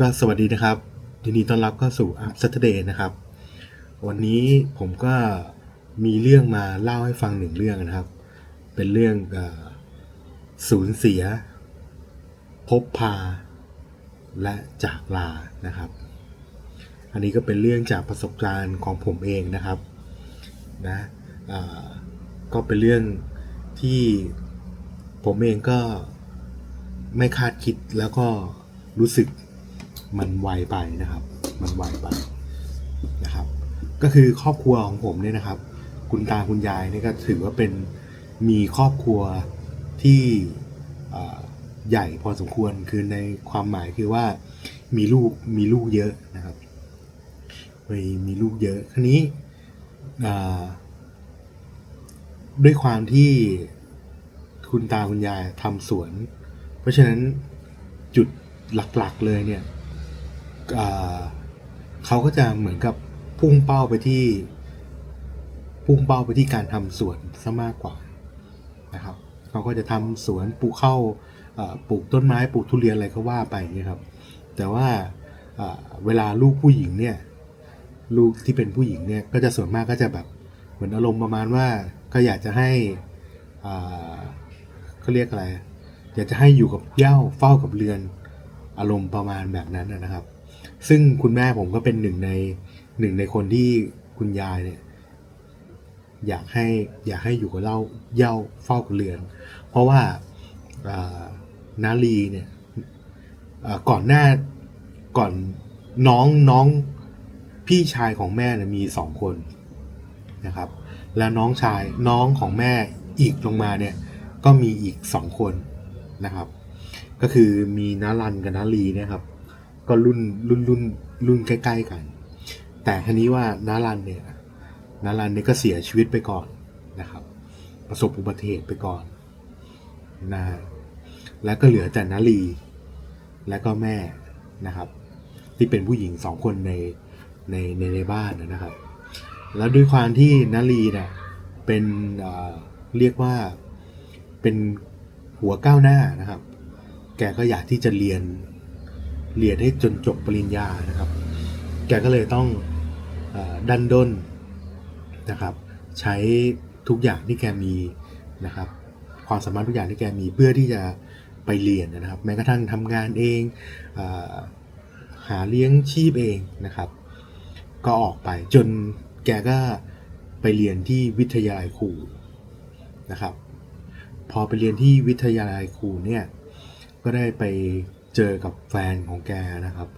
ก็สวัสดีนะครับยินดีต้อนรับเข้าสู่ Up Saturday นะครับ วันนี้ผมก็มีเรื่องมาเล่าให้ฟังหนึ่งเรื่องนะครับ เป็นเรื่องอสูญเสีย พบพา และจากลานะครับ อันนี้ก็เป็นเรื่องจากประสบการณ์ของผมเองนะครับนะก็เป็นเรื่องที่ผมเองก็ไม่คาดคิดแล้วก็รู้สึก มันไวไปนะครับ มันไวไปนะครับ ก็คือครอบครัวของผมเนี่ยนะครับ คุณตาคุณยายเนี่ยก็ถือว่าเป็นมีครอบครัวที่ใหญ่พอสมควรคือในความหมายคือว่ามีลูกมีลูกเยอะนะครับมีมีลูกเยอะครนี้ด้วยความที่คุณตาคุณยายทำสวน เพราะฉะนั้นจุดหลักๆเลยเนี่ย เขาก็จะเหมือนกับพุ่งเป้าไปที่ พุ่งเป้าไปที่การทำสวนซะมากกว่านะครับเขาก็จะทำสวนปลูกเข้าเอ่อปลูกต้นไม้ปลูกทุเรียนอะไรก็ว่าไปอย่ครับ แต่ว่าเวลาลูกผู้หญิงเนี่ยลูกที่เป็นผู้หญิงเนี่ยก็จะส่วนมากก็จะแบบเหมือนอารมณ์ประมาณว่าก็อยากจะให้เขาเรียกอะไร อยากจะให้อยู่กับเหย้าเฝ้ากับเรือนอารมณ์ประมาณแบบนั้นนะครับ ซึ่งคุณแม่ผมก็เป็นหนึ่งในหนึ่งในคนที่คุณยายเนี่ย อยากให้อยากให้อยู่กับเราเย้าเฝ้าเรือน เพราะว่านาลีเนี่ยก่อนหน้าก่อนน้องน้องพี่ชายของแม่เนี่ยมีสองคนนะครับ แล้วน้องชายน้องของแม่อีกลงมาเนี่ยก็มีอีกสองคนนะครับ ก็คือมีนารันกับนาลีนะครับ ก็รุ่นรุ่นรุ่นรุ่นใกล้ๆกัน แต่ทีนี้ว่านารันเนี่ยนารันเนี่ยก็เสียชีวิตไปก่อนนะครับ ประสบอุบัติเหตุไปก่อนนะแล้วก็เหลือแต่นาลี และก็แม่นะครับ ที่เป็นผู้หญิงสองคนในในในในบ้านนะครับ แล้วด้วยความที่นาลีเนี่ยเป็นเเรียกว่าเป็นหัวก้าวหน้านะครับ แกก็อยากที่จะเรียน เรียนให้จนจบปริญญานะครับ แกก็เลยต้องอดันด้นนะครับ ใช้ทุกอย่างที่แกมีนะครับ ความสามารถทุกอย่างที่แกมีเพื่อที่จะไปเรียนนะครับ แม้กระทั่งทำงานเองออหาเลี้ยงชีพเองนะครับ ก็ออกไปจนแกก็ไปเรียนที่วิทยาลัยครูนะครับ พอไปเรียนที่วิทยาลัยครูเนี่ยก็ได้ไป เจอกับแฟนของแกนะครับ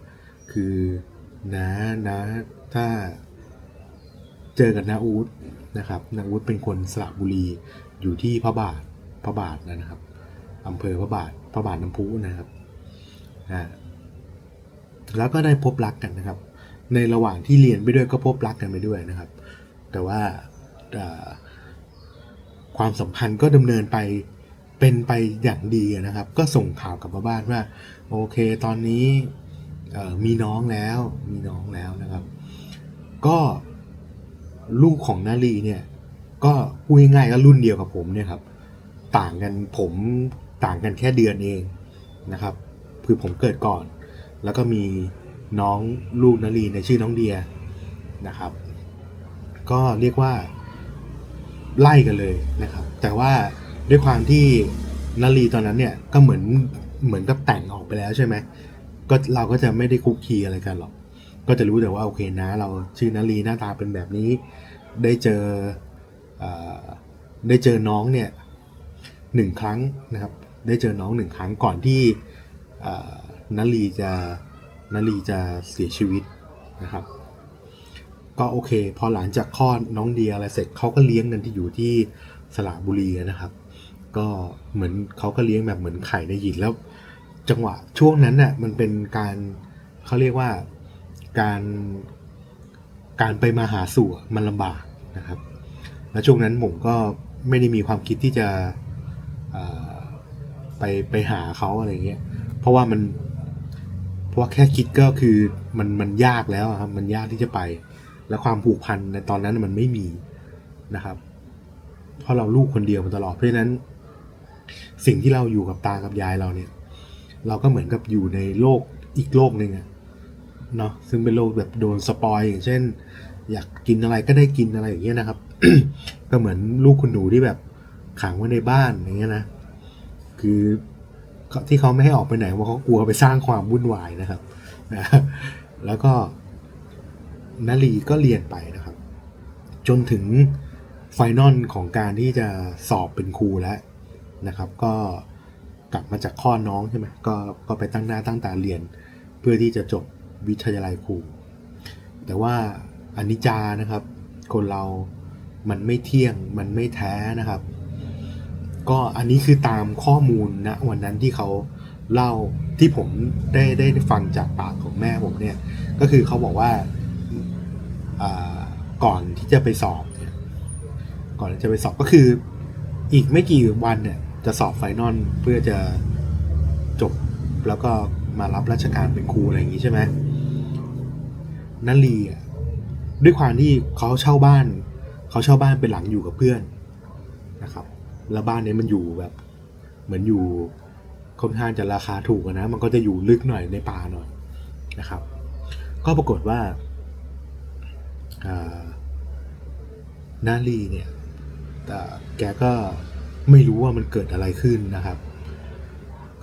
คือน้าน้าถ้าเจอกับนาอูดนะครับนาอูดเป็นคนสระบุรีอยู่ที่พระบาทพระบาทนะครับอำเภอพระบาทพระบาทน้ำพุนะครับอ่าแล้วก็ได้พบรักกันนะครับ ในระหว่างที่เรียนไปด้วยก็พบรักกันไปด้วยนะครับ แต่ว่าอ่าความสัมพันธ์ก็ดำเนินไปเป็นไปอย่างดีนะครับ ก็ส่งข่าวกลับมาบ้านว่า โอเคตอนนี้มีน้องแล้วมีน้องแล้วนะครับ ก็ลูกของนาลีเนี่ยก็พูดง่ายๆก็รุ่นเดียวกับผมเนี่ยครับต่างกันผมต่างกันแค่เดือนเองนะครับคือผมเกิดก่อน แล้วก็มีน้องลูกนาลีในชื่อน้องเดียนะครับ ก็เรียกว่าไล่กันเลยนะครับ แต่ว่าด้วยความที่นาลีตอนนั้นเนี่ยก็เหมือน เหมือนกับแต่งออกไปแล้วใช่ไหมก็เราก็จะไม่ได้คุกคีอะไรกันหรอก ก็จะรู้แต่ว่าโอเคนะ เราชื่อนาลีหน้าตาเป็นแบบนี้ ได้เจออได้เจอน้องเนี่ยหนึ่งครั้งนะครับ ได้เจอน้องหนึ่งครั้งก่อนที่นาลีจะนาลีจะเสียชีวิตนะครับ ก็โอเค พอหลังจากคลอดน้องเดียอะไรเสร็จเขาก็เลี้ยงกันที่อยู่ที่สระบุรีนะครับ ก็เหมือนเขาก็เลี้ยงแบบเหมือนไข่ในหยินแล้ว จังหวะช่วงนั้นน่ะมันเป็นการเขาเรียกว่าการการไปมาหาสู่มันลำบากนะครับ แล้วช่วงนั้นผมก็ไม่ได้มีความคิดที่จะไปไปหาเขาอะไรเงี้ย เพราะว่ามัน เพราะว่าแค่คิดก็คือมันมันยากแล้วครับ มันยากที่จะไป และความผูกพันในตอนนั้นมันไม่มีนะครับ เพราะเราลูกคนเดียวมาตลอด เพราะฉะนั้น สิ่งที่เราอยู่กับตากับยายเราเนี่ย เราก็เหมือนกับอยู่ในโลกอีกโลกหนึ่งอะเนาะซึ่งเป็นโลกแบบโดนสปอยอย่างเช่น อยากกินอะไรก็ได้กินอะไรอย่างเงี้ยนะครับ ก็เหมือนลูกคุณหนูที่แบบขังไว้ในบ้านอย่างเงี้ยนะ คือที่เขาไม่ให้ออกไปไหนเพราะเขากลัวไปสร้างความวุ่นวายนะครับนะแล้วก็นาลีก็เรียนไปนะครับ จนถึงไฟนอลของการที่จะสอบเป็นครูแล้วนะครับ ก็ กลับมาจากข้อน้องใช่ไหมก็ก็ไปตั้งหน้าตั้งตาเรียน เพื่อที่จะจบวิทยาลัยครูแต่ว่าอนิจจานะครับ คนเรามันไม่เที่ยงมันไม่แท้นะครับ ก็อันนี้คือตามข้อมูลณวันนั้นที่เขาเล่าที่ผมได้ได้ฟังจากปากของแม่ผมเนี่ยก็คือเขาบอกว่าก่อนที่จะไปสอบเนี่ยก่อนจะไปสอบก็คืออีกไม่กี่วันเนี่ย จะสอบไฟนอลเพื่อจะจบแล้วก็มารับราชการเป็นครูอะไรอย่างนี้ใช่ไหมนันลีอะด้วยความที่เขาเช่าบ้าน เขาเช่าบ้านเป็นหลังอยู่กับเพื่อนนะครับ แล้วบ้านเนี้ยมันอยู่แบบ เหมือนอยู่ค่อนข้างจะราคาถูกนะ มันก็จะอยู่ลึกหน่อยในป่าหน่อยนะครับ ก็ปรากฏว่าอ่านาลีเนี่ยแต่แกก็ ไม่รู้ว่ามันเกิดอะไรขึ้นนะครับ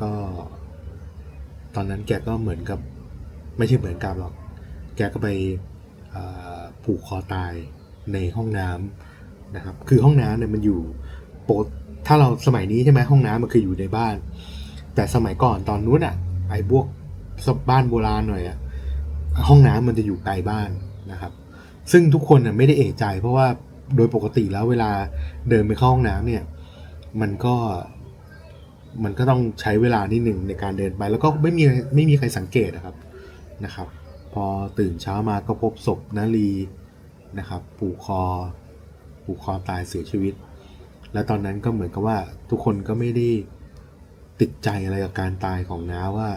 ก็ ตอนนั้นแกก็เหมือนกับ ไม่ใช่เหมือนกับหรอก แกก็ไปผูกคอตายในห้องน้ำนะครับ คือห้องน้ำเนี่ยมันอยู่โปรถ้าเราสมัยนี้ใช่ไหมห้องน้ำมันคืออยู่ในบ้าน แต่สมัยก่อนตอนนู้นอะไอ้พวกบ้านโบราณหน่อยอะห้องน้ำมันจะอยู่ไกลบ้านนะครับ ซึ่งทุกคนน่ะไม่ได้เอะใจ เพราะว่าโดยปกติแล้วเวลาเดินไปเข้าห้องน้ำเนี่ย มันก็มันก็ต้องใช้เวลานิดหนึ่งในการเดินไป แล้วก็ไม่มีไม่มีใครสังเกตนะครับนะครับ พอตื่นเช้ามาก็พบศพนาลีนะครับผูกคอผูกคอตายเสียชีวิต แล้วตอนนั้นก็เหมือนกับว่าทุกคนก็ไม่ได้ติดใจอะไรกับการตายของน้าว่า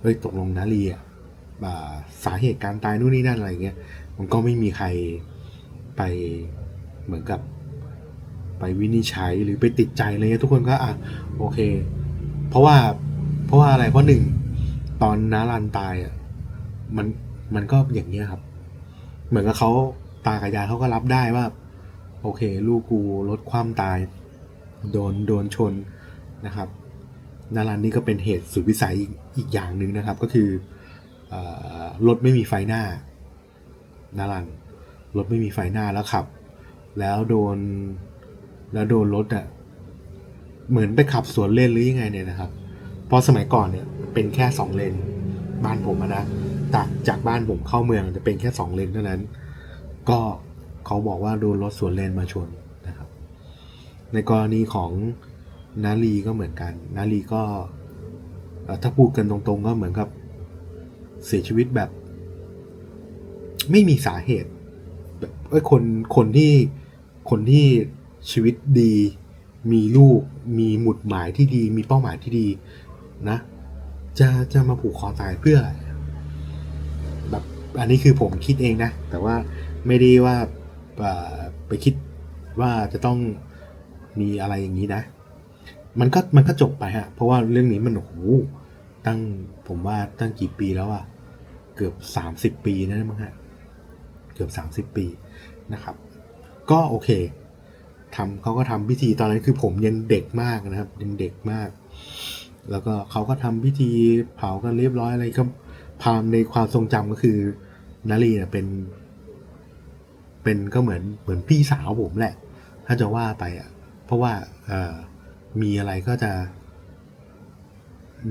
เฮ้ยตกลงนาลีอะสาเหตุการตายนู่นนี่นั่นอะไรเงี้ยมันก็ไม่มีใครไปเหมือนกับ ไปวินิจฉัยหรือไปติดใจอะไรเงี้ยทุกคนก็อะโอเค เพราะว่าเพราะว่าอะไรเพราะหนึ่งตอนน้ารันตายอะมันมันก็อย่างเงี้ยครับ เหมือนกับเขาตากับยายเขาก็รับได้ว่า โอเค ลูกกูลดความตาย โดนโดนชนนะครับนารันนี่ก็เป็นเหตุสุดวิสัยอีกอีกอย่างหนึ่งนะครับ ก็คือเออรถไม่มีไฟหน้านารันรถไม่มีไฟหน้าแล้วขับ แล้วโดน แล้วโดนรถอะเหมือนไปขับสวนเลนหรือยังไงเนี่ยนะครับ เพราะสมัยก่อนเนี่ยเป็นแค่สองเลน บ้านผมนะจากจากบ้านผมเข้าเมืองจะเป็นแค่สองเลนเท่านั้น ก็เขาบอกว่าโดนรถสวนเลนมาชนนะครับ ในกรณีของนาลีก็เหมือนกัน นาลีก็ถ้าพูดกันตรงๆก็เหมือนกับเสียชีวิตแบบ ไม่มีสาเหตุแบบคนคนที่คนที่ ชีวิตดี มีลูก มีหมุดหมายที่ดี มีเป้าหมายที่ดีนะ จะจะมาผูกคอตายเพื่ออะไรแบบอันนี้คือผมคิดเองนะ แต่ว่าไม่ได้ว่าไปคิดว่าจะต้องมีอะไรอย่างนี้นะ มันก็มันก็จบไปฮะ เพราะว่าเรื่องนี้มันโอ้โหตั้งผมว่าตั้งกี่ปีแล้วอะเกือบสามสิบปีนะมั้งฮะ เกือบสามสิบปีนะครับ ก็โอเค ทำเขาก็ทำพิธีตอนนั้นคือผมยังเด็กมากนะครับ ยังเด็กมาก แล้วก็เขาก็ทำพิธีเผากันเรียบร้อยอะไรก็พามในความทรงจำก็คือนาลีเนี่ยเป็น เป็นก็เหมือนเหมือนพี่สาวผมแหละ ถ้าจะว่าไปอะ เพราะว่าเออมีอะไรก็จะ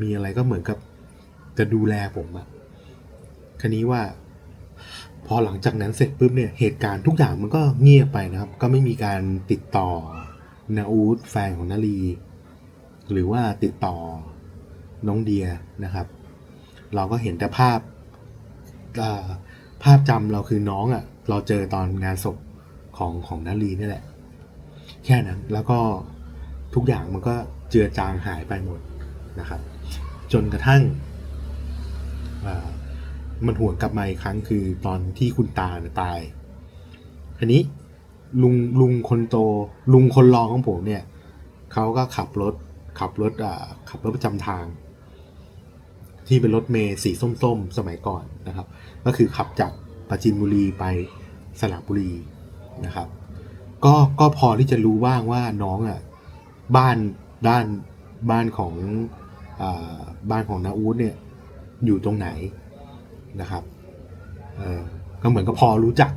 มีอะไรก็เหมือนกับจะดูแลผมอะคันนี้ว่า พอหลังจากนั้นเสร็จปุ๊บเนี่ยเหตุการณ์ทุกอย่างมันก็เงียบไปนะครับ ก็ไม่มีการติดต่อนาอูดแฟนของนาลีหรือว่าติดต่อน้องเดียนะครับ เราก็เห็นแต่ภาพภาพจำเราคือน้องอะ่ะเราเจอตอนงานศพของของนาลีนี่แหละ แค่นั้นแล้วก็ทุกอย่างมันก็เจือจางหายไปหมดนะครับ จนกระทั่งอ่า มันหวนกลับมาอีกครั้งคือตอนที่คุณตาเนี่ยตายทีนี้ลุงลุงคนโต ลุงคนรองของผมเนี่ยเขาก็ขับรถขับรถอ่าขับรถประจำทาง ที่เป็นรถเมล์สีส้มๆสมัยก่อนนะครับ ก็คือขับจากปราจีนบุรีไปสระบุรีนะครับ ก็ก็พอที่จะรู้บ้างว่าน้องอะบ้านด้านบ้านของอาบ้านของนาอูดเนี่ยอยู่ตรงไหน นะครับเออก็เหมือนกับพอรู้จัก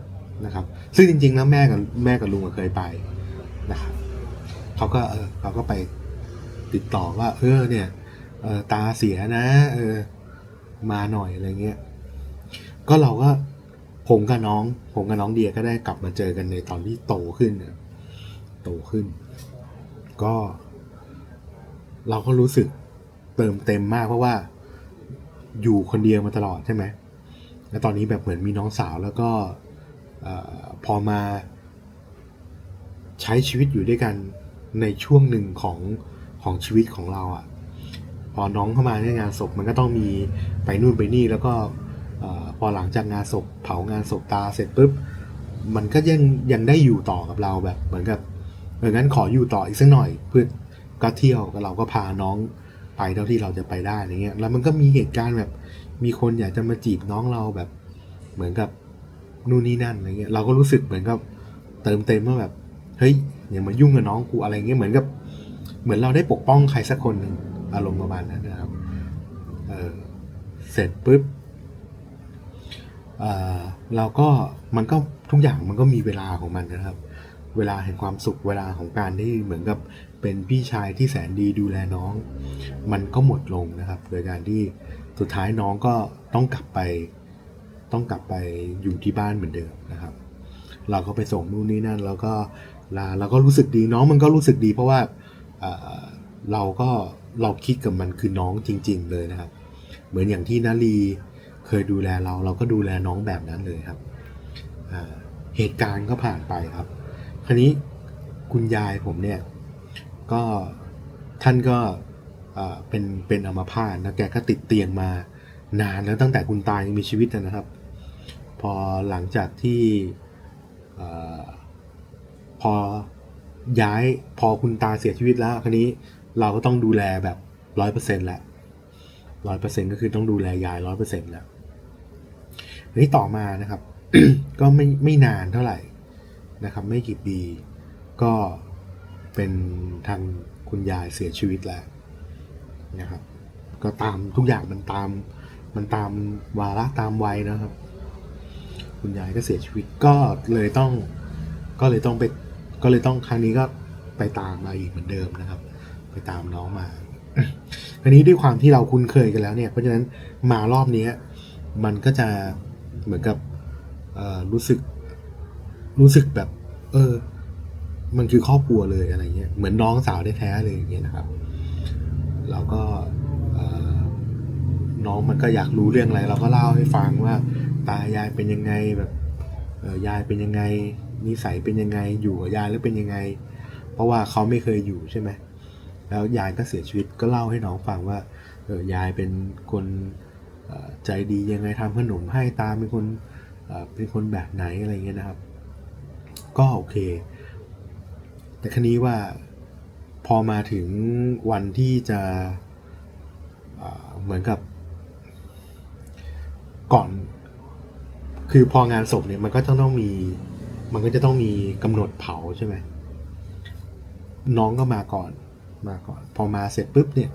นะครับ ซึ่งจริงๆแล้วแม่กับแม่กับลุงอะเคยไปนะครับเขาก็เออเขาก็ไปติดต่อว่า เออเนี่ยเออตาเสียนะ เออ มาหน่อยอะไรเงี้ย ก็เราก็ผมกับน้อง ผมกับน้องเดียก็ได้กลับมาเจอกันในตอนที่โตขึ้นโตขึ้น ก็ เราก็รู้สึกเติมเต็มมากเพราะว่า อยู่คนเดียวมาตลอดใช่ไหม แล้วตอนนี้แบบเหมือนมีน้องสาวแล้วก็อพอมาใช้ชีวิตอยู่ด้วยกันในช่วงหนึ่งของของชีวิตของเราอะ่ะพอน้องเข้ามาในงานศพมันก็ต้องมีไปนู่นไปนี่แล้วก็พอหลังจากงานศพเผางานศพตาเสร็จปุ๊บมันก็ยังยังได้อยู่ต่อกับเราแบบ เหมือนกับเอองั้นขออยู่ต่ออีกสักหน่อยเพื่อก็เที่ยวเราก็พาน้องไปเท่าที่เราจะไปได้อะไรเงี้ยแล้วมันก็มีเหตุการณ์แบบ มีคนอยากจะมาจีบน้องเราแบบ เหมือนกับนู่นนี่นั่นอะไรเงี้ยเราก็รู้สึกเหมือนกับเติมเต็มว่าแบบเฮ้ยอย่ามายุ่งกับน้องกูอะไรเงี้ยเหมือนกับ เหมือนเราได้ปกป้องใครสักคนหนึ่งอารมณ์ประมาณนั้นนะครับเออเสร็จปุ๊บเออเราก็มันก็ทุกอย่างมันก็มีเวลาของมันนะครับ เวลาแห่งความสุขเวลาของการที่เหมือนกับเป็นพี่ชายที่แสนดีดูแลน้อง มันก็หมดลงนะครับ โดยการที่ สุดท้ายน้องก็ต้องกลับไป ต้องกลับไปอยู่ที่บ้านเหมือนเดิมนะครับ เราก็ไปส่งนู่นนี่นั่น แล้วก็ลาเราก็รู้สึกดีน้องมันก็รู้สึกดี เพราะว่าเราก็เราคิดกับมันคือน้องจริง ๆ เลยนะครับ เหมือนอย่างที่นาลีเคยดูแลเรา เราก็ดูแลน้องแบบนั้นเลยครับเหตุการณ์ก็ผ่านไปครับ คราวนี้คุณยายผมเนี่ยก็ท่านก็ เป็นเป็นอัมพาตนะแกก็ติดเตียงมานานแล้วตั้งแต่คุณตายังมีชีวิตนะครับ พอหลังจากที่อพอย้ายพอคุณตาเสียชีวิตแล้วคราวนี้เราก็ต้องดูแลแบบร้อยเปอร์เซ็นต์แล้วร้อยเปอร์เซ็นต์ก็คือต้องดูแลยายร้อยเปอร์เซ็นต์แล้วทีนี้ต่อมานะครับ ก็ไม่ไม่นานเท่าไหร่นะครับ ไม่กี่ปีก็เป็นทางคุณยายเสียชีวิตแล้ว นะครับ ก็ตามทุกอย่างมันตาม มันตามวาระตามวัยนะครับ คุณยายก็เสียชีวิตก็เลยต้อง ก็เลยต้องไปก็เลยต้องครั้งนี้ก็ไปตามมาอีกเหมือนเดิมนะครับ ไปตามน้องมาอันนี้ด้วยความที่เราคุ้นเคยกันแล้วเนี่ย เพราะฉะนั้นมารอบนี้มันก็จะเหมือนกับรู้สึกรู้สึกแบบ เออ มันคือครอบครัวเลยอะไรเงี้ยเหมือนน้องสาวแท้ๆเลยอย่างเงี้ยนะครับ เราก็น้องมันก็อยากรู้เรื่องอะไร เราก็เล่าให้ฟังว่า ตายายเป็นยังไงแบบยายเป็นยังไงนิสัยเป็นยังไง อยู่กับยายแล้วเป็นยังไง เพราะว่าเขาไม่เคยอยู่ใช่ไหมแล้วยายก็เสียชีวิตก็เล่าให้น้องฟังว่าเออยายเป็นคนใจดียังไงทำขนมให้ตาเป็นคนเป็นคนแบบไหนอะไรเงี้ยนะครับ ก็โอเค แต่ครนี้ว่า พอมาถึงวันที่จะเหมือนกับ ก่อน คือพองานศพเนี่ยมันก็ต้องต้องมี มันก็จะต้องมีกำหนดเผาใช่ไหมน้องก็มาก่อนมาก่อน พอมาเสร็จปุ๊บเนี่ย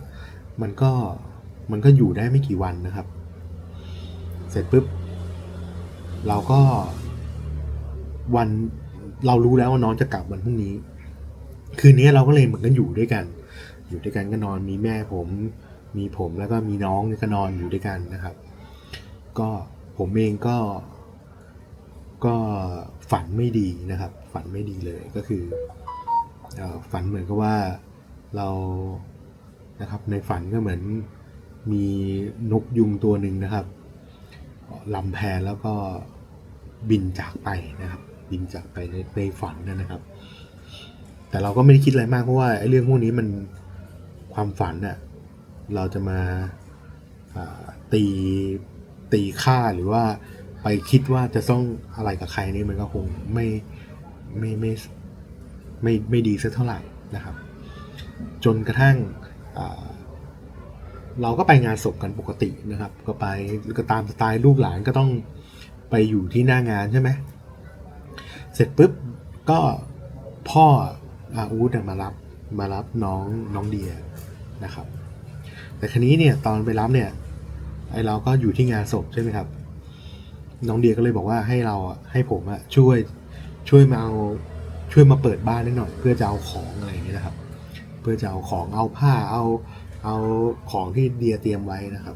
มันก็มันก็อยู่ได้ไม่กี่วันนะครับ เสร็จปุ๊บ เราก็วันเรารู้แล้วว่าน้องจะกลับวันพรุ่งนี้ คืนนี้เราก็เลยเหมือนกันอยู่ด้วยกัน อยู่ด้วยกันก็นอนมีแม่ผม มีผมแล้วก็มีน้องก็นอนอยู่ด้วยกันนะครับ ก็ผมเองก็ก็ฝันไม่ดีนะครับ ฝันไม่ดีเลยก็คือเออฝันเหมือนกับว่าเรานะครับในฝันก็เหมือนมีนกยุงตัวหนึ่งนะครับลำแพนแล้วก็บินจากไปนะครับ บินจากไปในในฝันนะครับ แต่เราก็ไม่ได้คิดอะไรมากเพราะว่าไอ้เรื่องพวกนี้มันความฝันน่ะเราจะมาตีตีค่าหรือว่าไปคิดว่าจะต้องอะไรกับใครนี่มันก็คงไม่ไม่ไม่ไม่ไม่ดีสักเท่าไหร่นะครับ จนกระทั่งเราก็ไปงานศพกันปกตินะครับ ก็ไปก็ตามสไตล์ลูกหลานก็ต้องไปอยู่ที่หน้างานใช่ไหมเสร็จปุ๊บก็พ่อ อาอูดมารับมารับน้องน้องเดียนะครับ แต่คราวนี้เนี่ยตอนไปรับเนี่ยไอเราก็อยู่ที่งานศพใช่ไหมครับ น้องเดียก็เลยบอกว่าให้เราให้ผมอะช่วยช่วยมาเอาช่วยมาเปิดบ้านนิดหน่อย เพื่อจะเอาของอะไรอย่างเงี้ยนะครับ เพื่อจะเอาของเอาผ้าเอาเอาของที่เดียเตรียมไว้นะครับ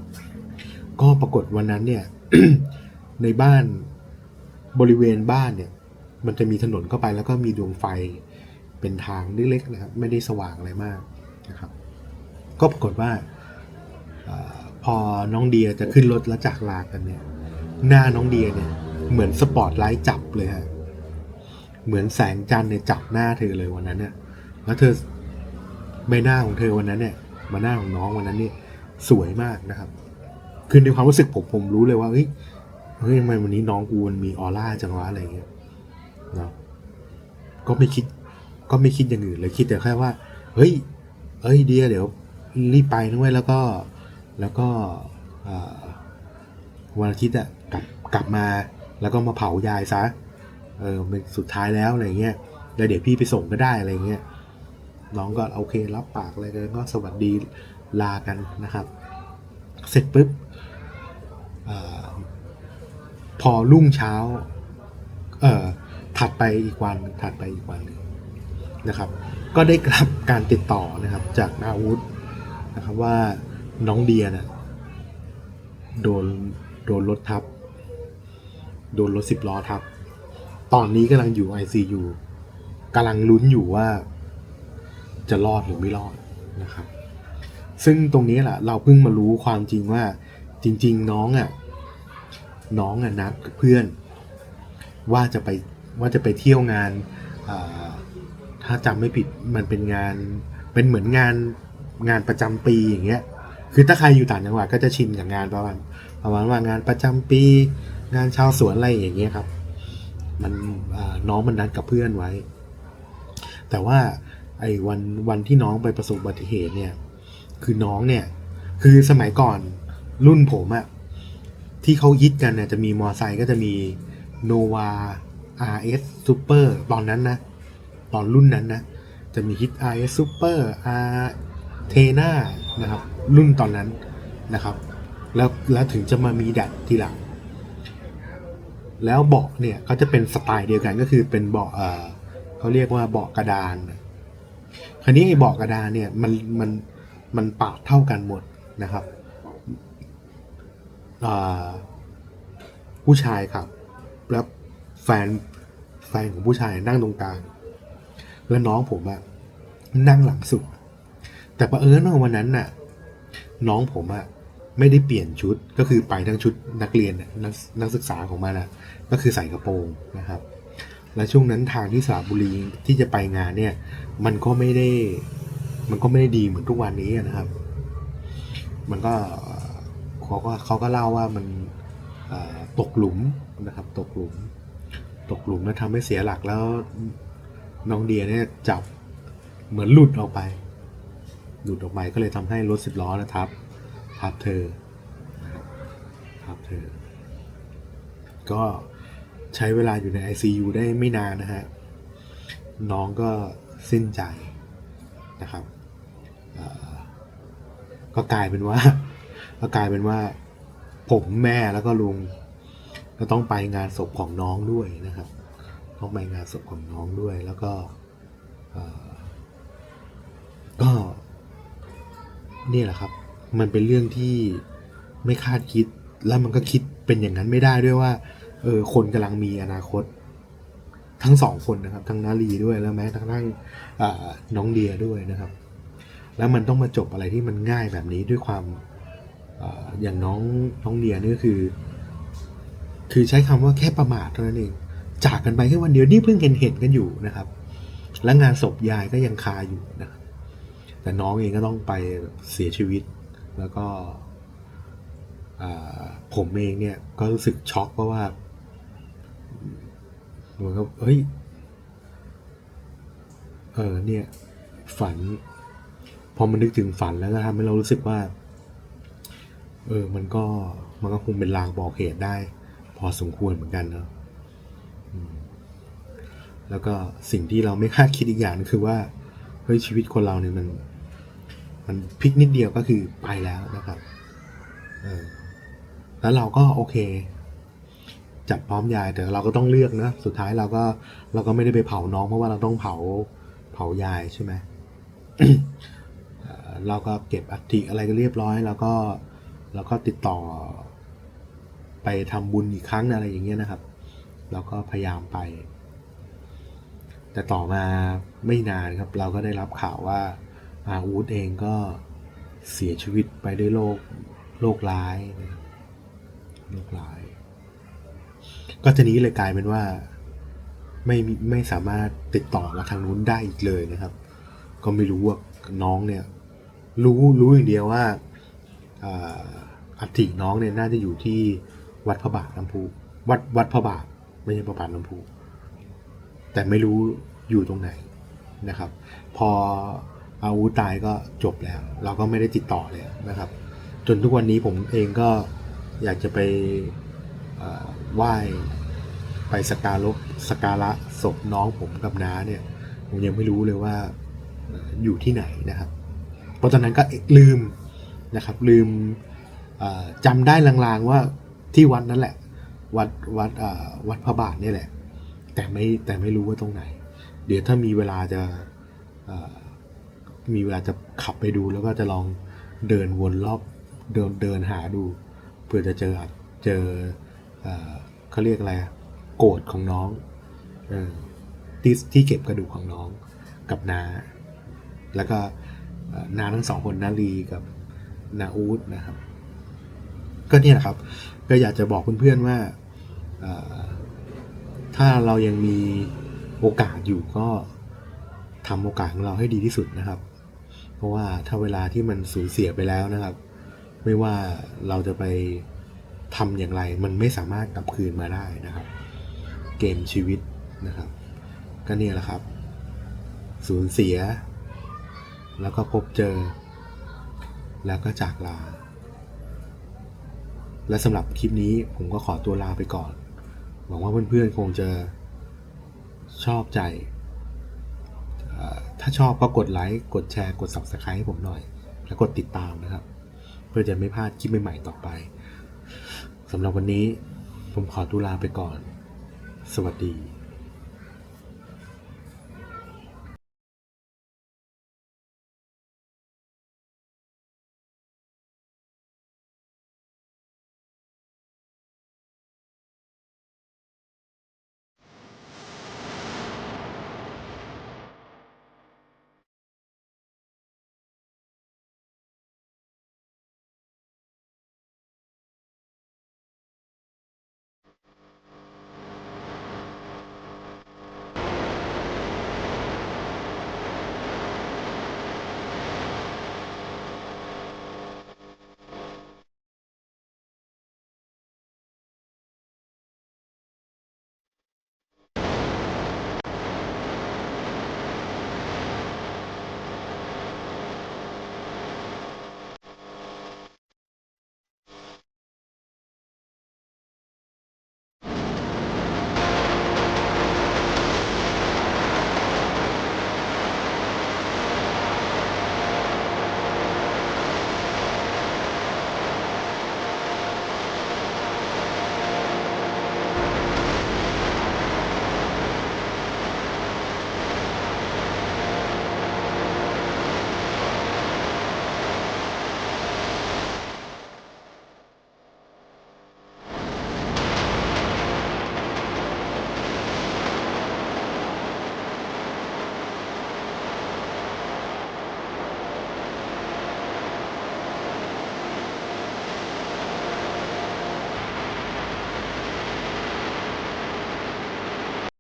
ก็ปรากฏวันนั้นเนี่ยในบ้านบริเวณบ้านเนี่ย มันจะมีถนนเข้าไปแล้วก็มีดวงไฟ เป็นทางเล็กๆนะครับไม่ได้สว่างอะไรมากนะครับ ก็ปรากฏว่าอพอน้องเดียจะขึ้นรถแล้วจากลากันเนี่ย หน้าน้องเดียเนี่ย เหมือนสปอตไลท์จับเลยฮะเหมือนแสงจันทร์เนี่ยจับหน้าเธอเลยวันนั้นเนี่ยแล้วเธอใบหน้าของเธอวันนั้นเนี่ยมาหน้าของน้องวันนั้นเนี่ยสวยมากนะครับ คือในความรู้สึกผมผมรู้เลยว่าเฮ้ยเฮ้ยทำไมวันนี้น้องกูมันมีออร่าจังวะอะไรอย่างเงี้ยเนาะก็ไม่คิด ก็ไม่คิดอย่างอื่นเลยคิดแต่แค่ว่า เฮ้ย เอ้ยเดียเดี๋ยวรีบไปนะเว้ยแล้วก็แล้วก็อ่าวันอาทิตย์อะกลับกลับมาแล้วก็มาเผายายซะเออเป็นสุดท้ายแล้วอะไรเงี้ยแล้วเดี๋ยวพี่ไปส่งก็ได้อะไรเงี้ยน้องก็โอเครับปากอะไรกันก็สวัสดีลากันนะครับ เสร็จปุ๊บอพอรุ่งเช้า เอ่อถัดไปอีกวันถัดไปอีกวันหนึ่ง นะครับ ก็ได้รับการติดต่อนะครับจากนาวุธนะครับว่าน้องเดียนะโดนโดนรถทับ โดนรถสิบล้อทับ ตอนนี้กำลังอยู่ ICU กำลังลุ้นอยู่ว่าจะรอดหรือไม่รอดนะครับ ซึ่งตรงนี้แหละเราเพิ่งมารู้ความจริงว่าจริง ๆ น้องอะน้องอะนัดเพื่อน ว่าจะไปว่าจะไปเที่ยวงานอ ถ้าจำไม่ผิดมันเป็นงานเป็นเหมือนงานงานประจำปีอย่างเงี้ย คือถ้าใครอยู่ต่างจังหวัดก็จะชินกับงานประมาณประมาณว่างานประจำปี งานชาวสวนอะไรอย่างเงี้ยครับ มันน้องมันนัดกับเพื่อนไว้ แต่ว่าไอ้วันวันที่น้องไปประสบอุบัติเหตุเนี่ย คือน้องเนี่ย คือสมัยก่อนรุ่นผมอะที่เขาฮิตกันเนี่ยจะมีมอไซค์ก็จะมี Nova RS Super ตอนนั้นนะ ตอนรุ่นนั้นนะ จะมีฮิต RS Super R t e n a นานะครับ รุ่นตอนนั้นนะครับ แล้วแล้วถึงจะมามีแดดทีหลัง แล้วเบาะเนี่ยก็จะเป็นสไตล์เดียวกันก็คือเป็นเบาะเออเขาเรียกว่าเบาะกระดาน คราวนี้ไอ้เบาะกระดานเนี่ยมันมันมันปาดเท่ากันหมดนะครับผู้ชายครับ แล้วแฟนแฟนของผู้ชายนั่งตรงกลาง แล้วน้องผมอะนั่งหลังสุด แต่ประเอิญว่าวันนั้นน่ะ น้องผมอะไม่ได้เปลี่ยนชุดก็คือไปทั้งชุดนักเรียนนักนักศึกษาของมันอะก็คือใส่กระโปรงนะครับ และช่วงนั้นทางที่สระบุรีที่จะไปงานเนี่ย มันก็ไม่ได้ มันก็ไม่ได้ดีเหมือนทุกวันนี้นะครับ มันก็เขาก็เขาก็เล่าว่ามันตกหลุมนะครับ ตกหลุม ตกหลุมแล้วทำให้เสียหลักแล้ว น้องเดียเนี่ยจับเหมือนหลุดออกไป หลุดออกไปก็เลยทำให้รถสิบล้อนะทับทับเธอพับทับเธอ ก็ใช้เวลาอยู่ใน ICU ได้ไม่นานนะฮะ น้องก็สิ้นใจนะครับก็กลายเป็นว่า ก็กลายเป็นว่า ผมแม่แล้วก็ลุง ก็ต้องไปงานศพของน้องด้วยนะครับ ต้องไปงานศพของน้องด้วย แล้วก็ก็นี่แหละครับ มันเป็นเรื่องที่ไม่คาดคิด แล้วมันก็คิดเป็นอย่างนั้นไม่ได้ด้วยว่า เออ คนกำลังมีอนาคต ทั้งสองคนนะครับ ทั้งนาลีด้วยแล้วแม้ทั่งอ่าน้องเดียด้วยนะครับ แล้วมันต้องมาจบอะไรที่มันง่ายแบบนี้ด้วยความออย่างน้องน้องเดียนี่ก็คือ คือใช้คำว่าแค่ประมาทเท่านั้นเอง จากกันไปแค่วันเดียวนี่เพิ่งเห็นเห็นกันอยู่นะครับ และงานศพยายก็ยังคาอยู่นะครับแต่น้องเองก็ต้องไปเสียชีวิต แล้วก็ผมเองเนี่ยก็รู้สึกช็อกเพราะว่าเหมือนกับเฮ้ยเออเนี่ยฝัน พอมันนึกถึงฝันแล้วก็ทำให้เรารู้สึกว่า เออมันก็มันก็คงเป็นลางบอกเหตุได้ พอสมควรเหมือนกันเนาะ แล้วก็สิ่งที่เราไม่คาดคิดอีกอย่างคือว่าเฮ้ยชีวิตคนเราเนี่ยมัน มันพลิกนิดเดียวก็คือไปแล้วนะครับเออแล้วเราก็โอเคจัดพร้อมยายแต่เราก็ต้องเลือกนะสุดท้ายเราก็เราก็ไม่ได้ไปเผาน้องเพราะว่าเราต้องเผาเผายายใช่ไหมเอ่อเราก็เก็บอัฐิอะไรก็เรียบร้อย แล้วก็แล้วก็ติดต่อ ไปทำบุญอีกครั้งอะไรอย่างเงี้ยนะครับ เราก็พยายามไป แต่ต่อมาไม่นานครับเราก็ได้รับข่าวว่าอาอูดเองก็เสียชีวิตไปด้วยโรคโรคร้ายนะโรคร้าย ก็ทีนี้เลยกลายเป็นว่าไม่ไม่สามารถติดต่อกับทางนู้นได้อีกเลยนะครับ ก็ไม่รู้ว่าน้องเนี่ย รู้รู้อย่างเดียวว่าอ่าอัฐิน้องเนี่ยน่าจะอยู่ที่วัดพระบาทน้ำพุวัดวัดพระบาทไม่ใช่พระบาทน้ำพุ แต่ไม่รู้อยู่ตรงไหนนะครับ พออาวุธตายก็จบแล้ว เราก็ไม่ได้ติดต่อเลยนะครับ จนทุกวันนี้ผมเองก็อยากจะไปไหว้ไปสกการะสกการะศพน้องผมกับน้าเนี่ยผมยังไม่รู้เลยว่าอยู่ที่ไหนนะครับ เพราะตอนนั้นก็ลืมนะครับลืมจำได้ลางๆว่าที่วัดนั่นแหละ วัดวัดวัดพระบาทนี่แหละ แต่ไม่แต่ไม่รู้ว่าตรงไหน เดี๋ยวถ้ามีเวลาจะมีเวลาจะขับไปดูแล้วก็จะลองเดินวนรอบเดินเดินหาดูเพื่อจะเจอเจอเขาเรียกอะไรอะโกรธของน้องออที่ที่เก็บกระดูกของน้องกับนา แล้วก็นาทั้งสองคนนาลีกับนาอูดนะครับ ก็เนี่ยแหละครับ ก็อยากจะบอกเพื่อนๆว่า ถ้าเรายังมีโอกาสอยู่ก็ทำโอกาสของเราให้ดีที่สุดนะครับ เพราะว่าถ้าเวลาที่มันสูญเสียไปแล้วนะครับ ไม่ว่าเราจะไปทำอย่างไร มันไม่สามารถกลับคืนมาได้นะครับ เกมชีวิตนะครับ ก็เนี่ยแหละครับ สูญเสีย แล้วก็พบเจอ แล้วก็จากลา และสำหรับคลิปนี้ผมก็ขอตัวลาไปก่อน หวังว่าเพื่อนๆคงจะชอบใจ ถ้าชอบก็กดไลค์กดแชร์กด Subscribe ให้ผมหน่อย แล้วกดติดตามนะครับ เพื่อจะไม่พลาดคลิปใหม่ๆต่อไปสำหรับวันนี้ผมขอตัวลาไปก่อน สวัสดี